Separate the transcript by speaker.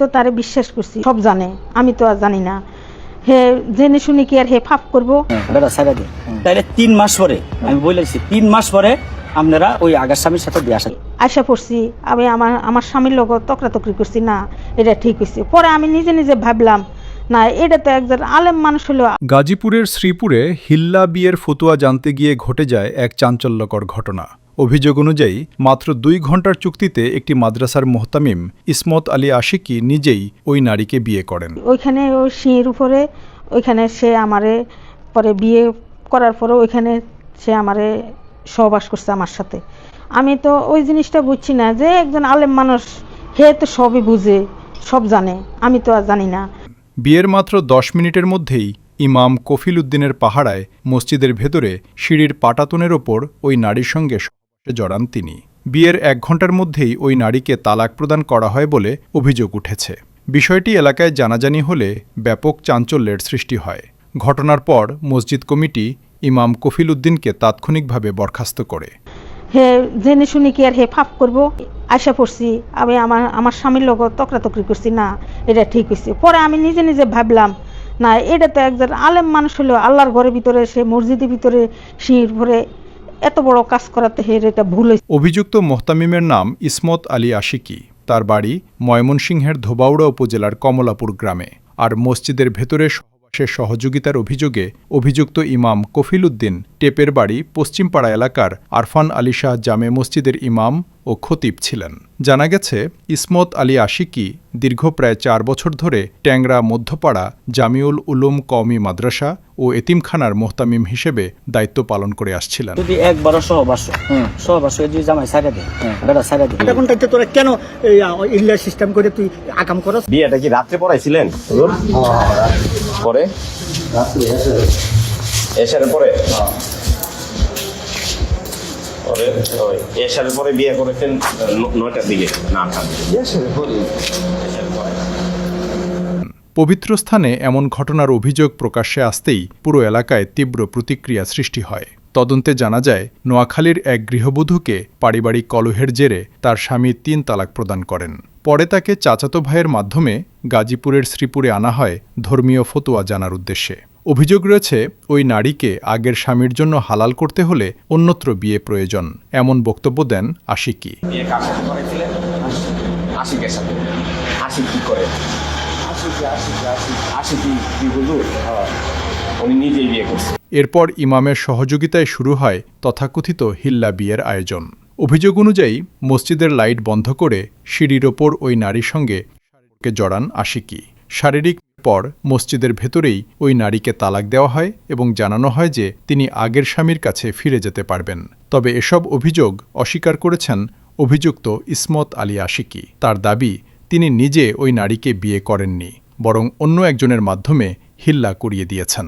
Speaker 1: তো তারে বিশ্বাস করছি সব জানে আমি তো আর জানি না। হে জেনে শুনে কি আর হে ফাপ করব?
Speaker 2: বেটা ছাড়া দিন তাইলে তিন মাস পরে আমি বলেছি তিন মাস পরে আপনারা ওই আগার স্বামীর সাথে বিয়ে আসেন।
Speaker 1: আশা করছি আমি আমার আমার স্বামীর লগত তকরাতকরি করছি না এটা ঠিক হয়েছে পরে আমি নিজে নিজে ভাবলাম না এটা তো একজন আলেম মানুষ হলো
Speaker 3: গাজীপুরের শ্রীপুরে হিল্লা বিয়ের ফতুয়া জানতে গিয়ে ঘটে যায় এক চাঞ্চল্যকর ঘটনা। অভিযোগ অনুযায়ী মাত্র দুই ঘণ্টার চুক্তিতে একটি মাদ্রাসার মোহতামিম ইসমত আলী আশিকি নিজেই ওই নারীকে বিয়ে করেন।
Speaker 1: ওইখানে ওই সিঁড়ির উপরে ওইখানে সে আমারে পরে বিয়ে করার পরে ওইখানে সে আমারে সহবাস করছে আমার সাথে। আমি তো ওই জিনিসটা বুঝছি না যে একজন আলেম মানুষ হে তো সবই বুঝে সব জানে আমি তো আর জানি না।
Speaker 3: বিয়ের মাত্র দশ মিনিটের মধ্যেই ইমাম কফিল উদ্দিনের পাহারায় মসজিদের ভেতরে সিঁড়ির পাটাতনের ওপর ওই নারীর সঙ্গে জড়ান তিনি। বিয়ের এক ঘণ্টার মধ্যেই ওই নারীকে তালাক প্রদান করা হয় বলে অভিযোগ উঠেছে। বিষয়টি এলাকায় জানাজানি হলে ব্যাপক চাঞ্চল্যের সৃষ্টি হয়। ঘটনার পর মসজিদ কমিটি ইমাম কফিল উদ্দিনকে তাৎক্ষণিকভাবে বরখাস্ত করে।
Speaker 1: হে জেনে শুনে কি আর হে ফাপ করব? আশা পড়ছি, আমি আমার আমার স্বামীর লগত তকরাতকরি করছি, না, এটা ঠিক হয়েছে পরে আমি নিজে নিজে ভাবলাম, না, এটা তো একজন আলেম মানুষ হলো আল্লাহর ঘরের ভিতরে, সে মসজিদের ভিতরে, শির ভরে এত বড় কাজ করাতে হে এটা ভুল
Speaker 3: অভিযুক্ত মোহতামিমের নাম ইসমত আলী আশিকি। তার বাড়ি ময়মনসিংহের ধোবাউড়া উপজেলার কমলাপুর গ্রামে। আর মসজিদের ভেতরে সহবাসের সহযোগিতার অভিযোগে অভিযুক্ত ইমাম কফিল উদ্দিন, টেপের বাড়ি পশ্চিমপাড়া এলাকার আরফান আলী শাহ জামে মসজিদের ইমাম ও খতিব ছিলেন। জানা গেছে ইসমত আলী আশিকি দীর্ঘ প্রায় চার বছর ধরে ট্যাংরা মধ্যপাড়া জামিউল উলুম কওমি মাদ্রাসা ও এতিমখানার মোহতামিম হিসেবে দায়িত্ব পালন করে আসছিলেন।
Speaker 2: যদি একবারও সহবাস সহবাস যদি জামাই ছাড়া দেয় বেটা ছাড়া দিন
Speaker 4: এখন তাইতে তোরা কেন ইল্লা সিস্টেম করে তুই আকাম করস?
Speaker 5: বিয়েটা কি রাত্রে পড়াইছিলেন? হুজুর? পরে? এসারের পরে? পরে ওই পরে বিয়ে করেছেন নয়টার দিকে না আটটার দিকে
Speaker 3: পবিত্র স্থানে এমন ঘটনার অভিযোগ প্রকাশ্যে আসতেই পুরো এলাকায় তীব্র প্রতিক্রিয়া সৃষ্টি হয়। তদন্তে জানা যায় নোয়াখালীর এক গৃহবধূকে পারিবারিক কলহের জেরে তার স্বামী তিন তালাক প্রদান করেন। পরে তাকে চাচাতো ভাইয়ের মাধ্যমে গাজীপুরের শ্রীপুরে আনা হয় ধর্মীয় ফতোয়া জানার উদ্দেশ্যে। অভিযোগ রয়েছে ওই নারীকে আগের স্বামীর জন্য হালাল করতে হলে অন্যত্র বিয়ে প্রয়োজন এমন বক্তব্য দেন আশিকি।
Speaker 5: করছে।
Speaker 3: এরপর ইমামের সহযোগিতায় শুরু হয় তথাকথিত হিল্লা বিয়ের আয়োজন। অভিযোগ অনুযায়ী মসজিদের লাইট বন্ধ করে সিঁড়ির ওপর ওই নারীর সঙ্গে জড়ান আশিকি। শারীরিক পর মসজিদের ভেতরেই ওই নারীকে তালাক দেওয়া হয় এবং জানানো হয় যে তিনি আগের স্বামীর কাছে ফিরে যেতে পারবেন। তবে এসব অভিযোগ অস্বীকার করেছেন অভিযুক্ত ইসমত আলী আশিকি। তার দাবি, তিনি নিজে ওই নারীকে বিয়ে করেননি, বরং অন্য একজনের মাধ্যমে হিল্লা করিয়ে দিয়েছেন।